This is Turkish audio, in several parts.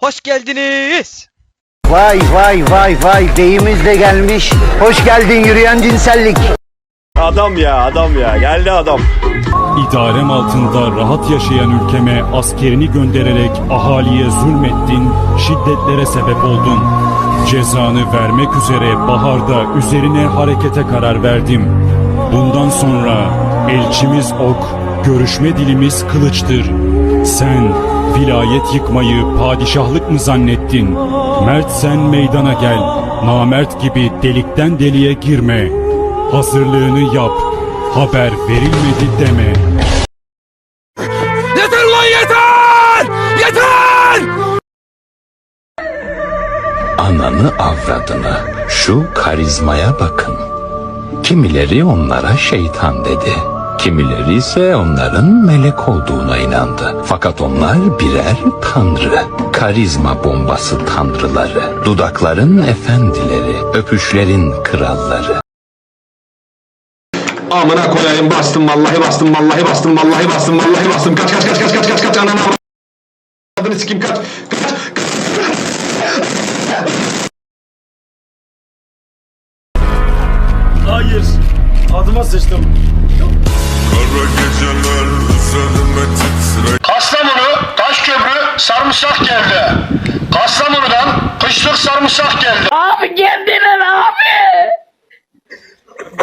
hoş geldiniz. Vay vay vay vay beyimiz de gelmiş. Hoş geldin yürüyen cinsellik. Adam ya adam ya geldi adam. İdarem altında rahat yaşayan ülkeme askerini göndererek ahaliye zulmettin, şiddetlere sebep oldun. Cezanı vermek üzere baharda üzerine harekete karar verdim. Bundan sonra elçimiz ok, görüşme dilimiz kılıçtır. Sen vilayet yıkmayı padişahlık mı zannettin? Mert sen meydana gel, namert gibi delikten deliğe girme. Hazırlığını yap, haber verilmedi deme. Yeter ulan yeter! Yeter! Ananı avradını şu karizmaya bakın. Kimileri onlara şeytan dedi. Kimileri ise onların melek olduğuna inandı. Fakat onlar birer tanrı. Karizma bombası tanrıları. Dudakların efendileri. Öpüşlerin kralları. Amına koyayım bastım vallahi bastım vallahi bastım vallahi bastım vallahi bastım kaç kaç kaç kaç kaç kaç kaç ananı avradını sikim kaç kaç Adıma sıçtım. Kara geceler üzerime titre Kastamonu, Taşköprü, sarımsak geldi. Kastamonu'dan kışlık sarımsak geldi. Abi geldiler abi.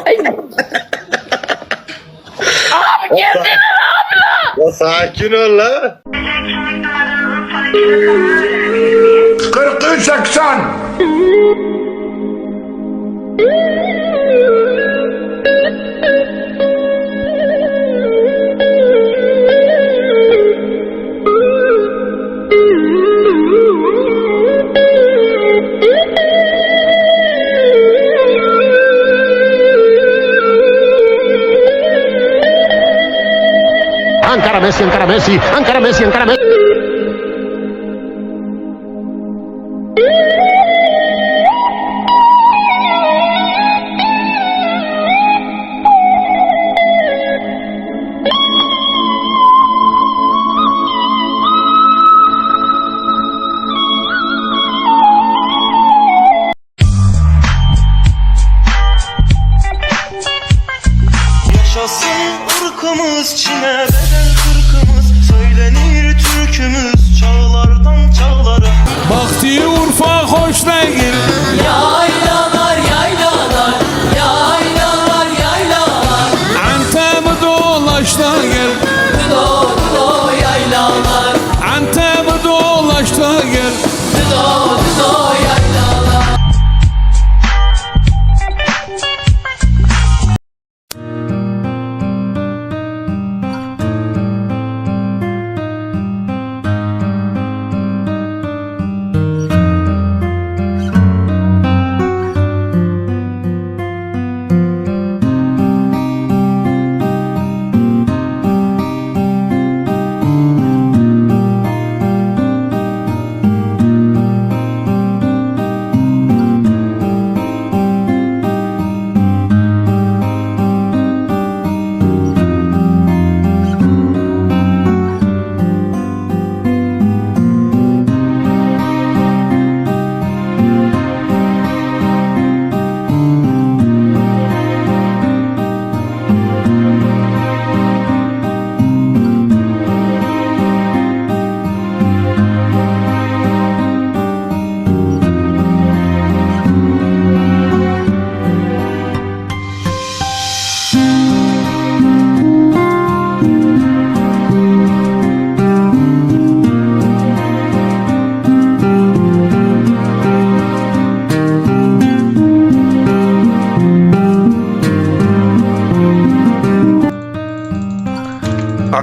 Ay. abi geldiler abi lan. Ya sakin ol la. 43 80 Messi, Ankara Messi, Ankara Messi, Ankara Messi. Yaşasın ırkımız Çin'e bedel türkümüz çağlardan çağlara Bakti Urfa hoş değil. Yaylalar yaylalar yaylalar yaylalar Antep dolaşta gel. Dıdo dıdo yaylalar Antep dolaşta gel.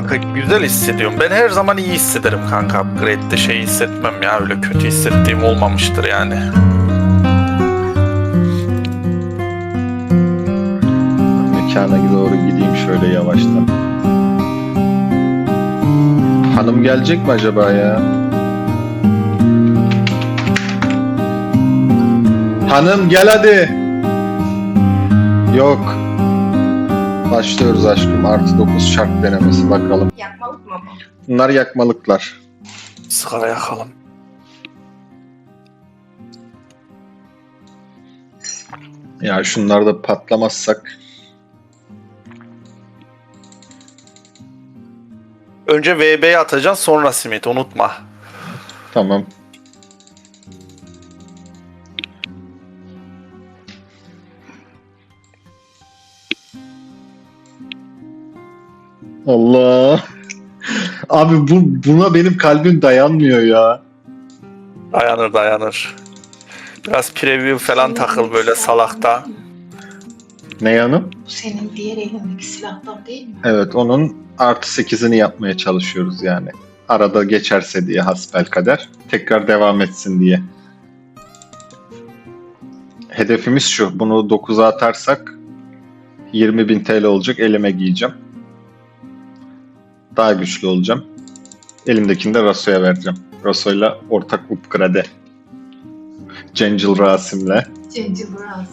Kanka güzel hissediyorum. Ben her zaman iyi hissederim kanka. Upgrade'de şey hissetmem ya. Öyle kötü hissettiğim olmamıştır yani. Mekana doğru gideyim şöyle yavaştan. Hanım gelecek mi acaba ya? Hanım gel hadi. Yok. Başlıyoruz aşkım. Artı 9 şart denemesi bakalım. Yakmalık mı bu? Bunlar yakmalıklar. Sigara yakalım. Ya şunlarda patlamazsak. Önce VB'ye atacaksın sonra simit unutma. Tamam. Allah. Abi bu buna benim kalbim dayanmıyor ya. Dayanır dayanır. Biraz preview falan takıl böyle salakta. Ne yanım? Bu senin diğer elindeki silahtan değil mi? Evet onun artı 8'ini yapmaya çalışıyoruz yani. Arada geçerse diye hasbel kader. Tekrar devam etsin diye. Hedefimiz şu. Bunu 9'a atarsak 20.000 TL olacak. Elime giyeceğim. Daha güçlü olacağım. Elimdekini de Raso'ya vereceğim. Raso'yla ortak upgrade. Cencil Rasim'le. Cenci Braz.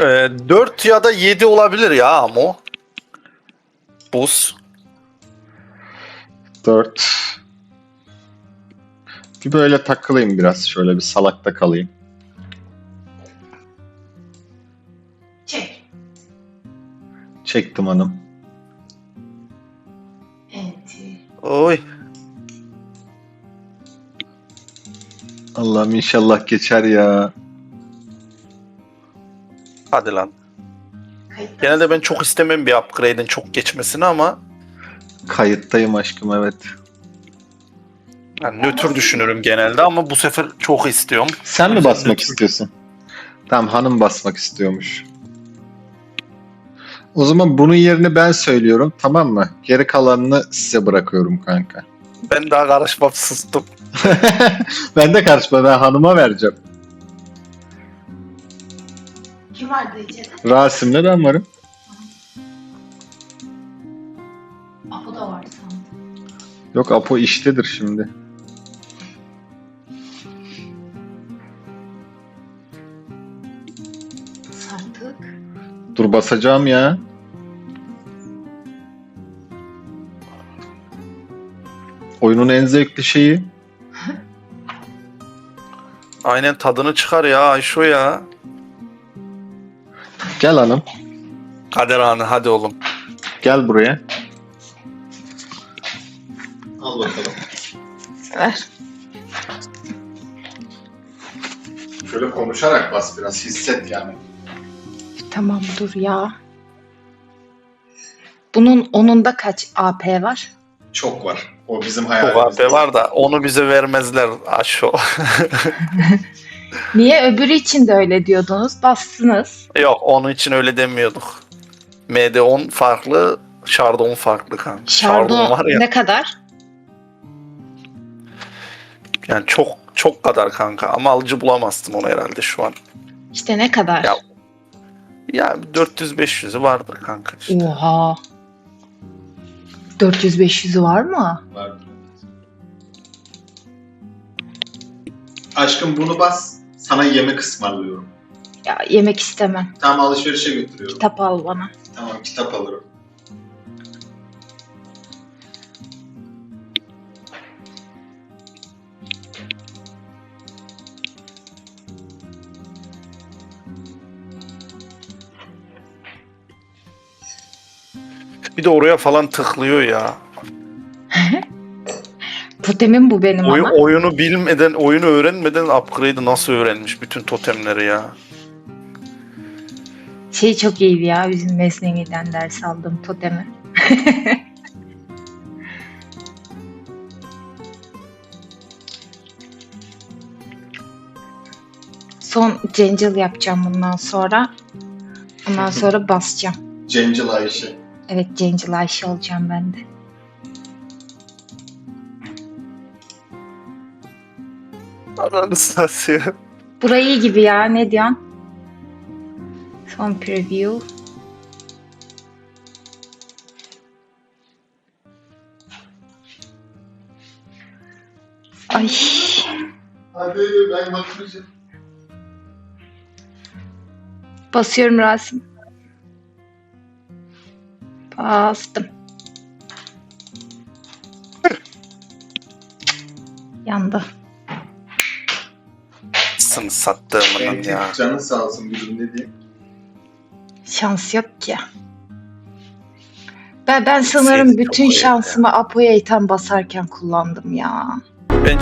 Ee, 4 ya da 7 olabilir ya Amo. Buz. 4. Bir böyle takılayım biraz. Şöyle bir salakta kalayım. Çek. Çektim hanım. Oy. Allah'ım inşallah geçer ya. Hadi lan. Genelde ben çok istemem bir upgrade'in çok geçmesini ama Kayıttayım aşkım evet. yani nötr düşünürüm genelde ama bu sefer çok istiyorum. Sen mi basmak istiyorsun? Tamam hanım basmak istiyormuş. O zaman bunun yerini ben söylüyorum tamam mı? Geri kalanını size bırakıyorum kanka. Ben daha karışmam sustum. ben de karışma ben hanıma vereceğim. Kim vardı içeride? Rasim'le ben varım. Apo da vardı sandım. Yok Apo iştedir şimdi. Sartık. Dur basacağım ya. Oyunun en zevkli şeyi. Aynen tadını çıkar ya Ayşo ya. Gel hanım. Kader anı hadi oğlum. Gel buraya. Al bakalım. Ver. Şöyle konuşarak bas biraz hisset yani. Tamam dur ya. Bunun onunda kaç AP var? Çok var. O bizim Çok hayalimiz. AP var da onu bize vermezler Ayşo. Niye öbürü için de öyle diyordunuz? Bastınız. Yok onun için öyle demiyorduk. MD10 farklı, Chardon farklı kanka. Şardon var ya. ne kadar? Yani çok çok kadar kanka ama alıcı bulamazsın onu herhalde şu an. İşte ne kadar? Ya- Ya 400-500'ü vardır kanka işte. Oha. 400-500'ü var mı? Var. Aşkım bunu bas. Sana yemek ısmarlıyorum. Ya yemek istemem. Tamam alışverişe götürüyorum. Kitap al bana. Tamam kitap alırım. Bir de oraya falan tıklıyor ya. Totemim bu benim Oy- ama. oyunu bilmeden, oyunu öğrenmeden upgrade'i nasıl öğrenmiş bütün totemleri ya. Şey çok iyiydi ya bizim mesleğimden ders aldığım totemi. Son Cencil yapacağım bundan sonra. Ondan sonra basacağım. Cencil Ayşe. Evet Cencil Ayşe olacağım ben de. Ananı satıyor. Burayı iyi gibi ya ne diyorsun? Son preview. Ay Hadi ben bakmayacağım. basıyorum Rasim. Bastım. Yandı. anasını sattığımının ya. Canın sağ olsun bizim ne diyeyim. Şans yok ki. Ben, ben sanırım bütün şansımı Apo'ya item basarken kullandım ya. Ben